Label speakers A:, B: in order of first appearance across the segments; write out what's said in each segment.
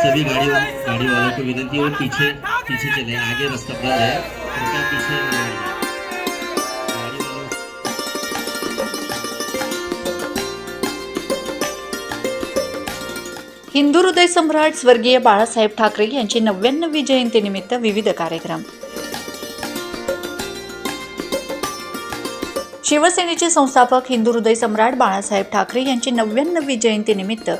A: सभी गाड़ी गाड़ी वालों को विनती है पीछे पीछे चले आगे रास्ता बंद है। उनका पीछे
B: हिंदू हृदय सम्राट स्वर्गीय बाळासाहेब ठाकरे यांची नव्याण्णवी जयंतीनिमित्त विविध कार्यक्रम. शिवसेनेचे संस्थापक हिंदू हृदय सम्राट बाळासाहेब ठाकरे यांची नव्याण्णवी जयंतीनिमित्त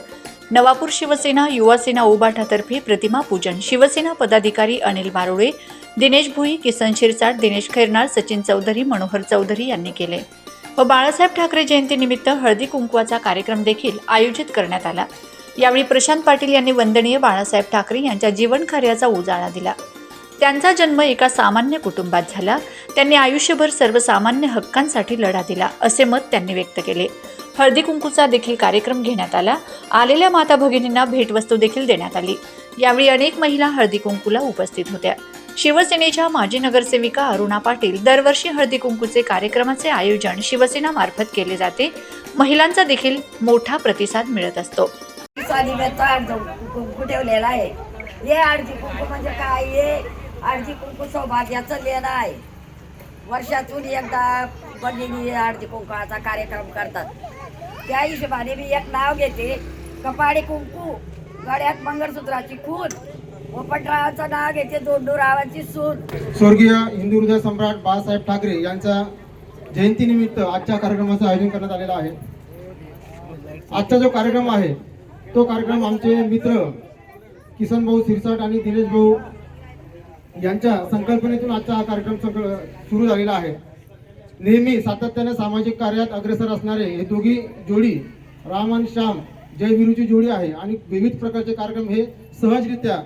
B: नवापूर शिवसेना युवासेना उबाठातर्फे प्रतिमा पूजन. शिवसेना पदाधिकारी अनिल मारुळे दिनेश भुई किसन शिरसाट दिनेश खैरनार सचिन चौधरी मनोहर चौधरी यांनी केले. व बाळासाहेब ठाकरे जयंतीनिमित्त हळदी कुंकवाचा कार्यक्रम देखील आयोजित करण्यात आला. यावेळी प्रशांत पाटील यांनी वंदनीय बाळासाहेब ठाकरे यांच्या जीवनकार्याचा उजाळा दिला. त्यांचा जन्म एका सामान्य कुटुंबात झाला. त्यांनी आयुष्यभर सर्वसामान्य हक्कांसाठी लढा दिला असे मत त्यांनी व्यक्त केले. हळदी कुंकूचा देखील कार्यक्रम घेण्यात आला. आलेल्या माता भगिनींना भेटवस्तू देखील देण्यात आली. यावेळी अनेक महिला हळदी कुंकूला उपस्थित होत्या. शिवसेनेच्या माजी नगरसेविका अरुणा पाटील दरवर्षी हळदी कुंकूचे कार्यक्रमाचे आयोजन शिवसेना मार्फत केले जाते. महिलांचा देखील मोठा प्रतिसाद मिळत असतो.
C: कुंकू ठेवलेला आहे. हे हळदी कुंकू म्हणजे काय? आरती कुंकू सौभाग्याचं लेणं आहे. वर्षातून एकदा भगिनी आरती कुंकवाचा कार्यक्रम करतात. त्या हिशोबाने मी एक नाव घेते. कपाळी कुंकू गळ्यात मंगळसूत्राची खून पोपटरावाचं नाव घेते दोंडूरावाची सून.
D: स्वर्गीय हिंदू हृदय सम्राट बाळासाहेब ठाकरे यांच्या जयंतीनिमित्त आजच्या कार्यक्रमाचं आयोजन करण्यात आलेलं आहे. आजचा जो कार्यक्रम आहे तो कार्यक्रम आमचे मित्र किसन भाऊ सिरसाट आणि दिनेश भाऊ यांच्या संकल्पनेतून आजचा हा कार्यक्रम सुरू झालेला आहे. नेहमी सातत्याने सामाजिक कार्यात अग्रेसर असणारे हे दोघी जोडी राम आणि श्याम जय विरूची जोडी आहे आणि विविध प्रकारचे कार्यक्रम हे सहजरित्या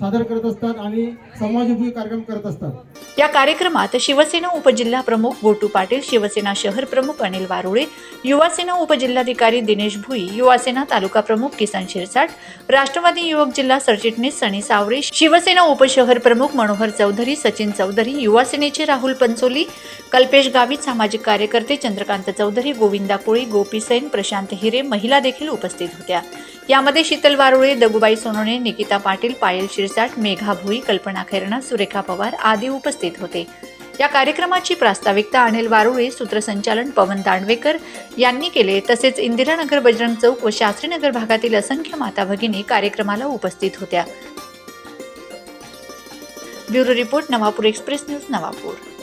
D: सादर करत असतात आणि समाजोपयोगी कार्यक्रम करत असतात.
B: या कार्यक्रमात शिवसेना उपजिल्हा प्रमुख गोटू पाटील शिवसेना शहर प्रमुख अनिल वारुळे युवासेना उपजिल्हाधिकारी दिनेश भुई युवासेना तालुका प्रमुख किसन शिरसाट राष्ट्रवादी युवक जिल्हा सरचिटणीस सनी सावरे शिवसेना उपशहर प्रमुख मनोहर चौधरी सचिन चौधरी युवासेनेचे राहुल पंचोली कल्पेश गावित सामाजिक कार्यकर्ते चंद्रकांत चौधरी गोविंदा कोळी गोपी सैन प्रशांत हिरे महिला देखील उपस्थित होत्या. यामध्ये शीतल वारुळे दगुबाई सोनोने निकिता पाटील पायल शिरसाट मेघा भोई कल्पना खैरना सुरेखा पवार आदी उपस्थित होते. या कार्यक्रमाची प्रास्ताविकता अनिल वारुळे सूत्रसंचालन पवन दांडवेकर यांनी केले. तसेच इंदिरानगर बजरंग चौक व शास्त्रीनगर भागातील असंख्य माता भगिनी कार्यक्रमाला उपस्थित होत्या. Bureau report Navapur express news Navapur.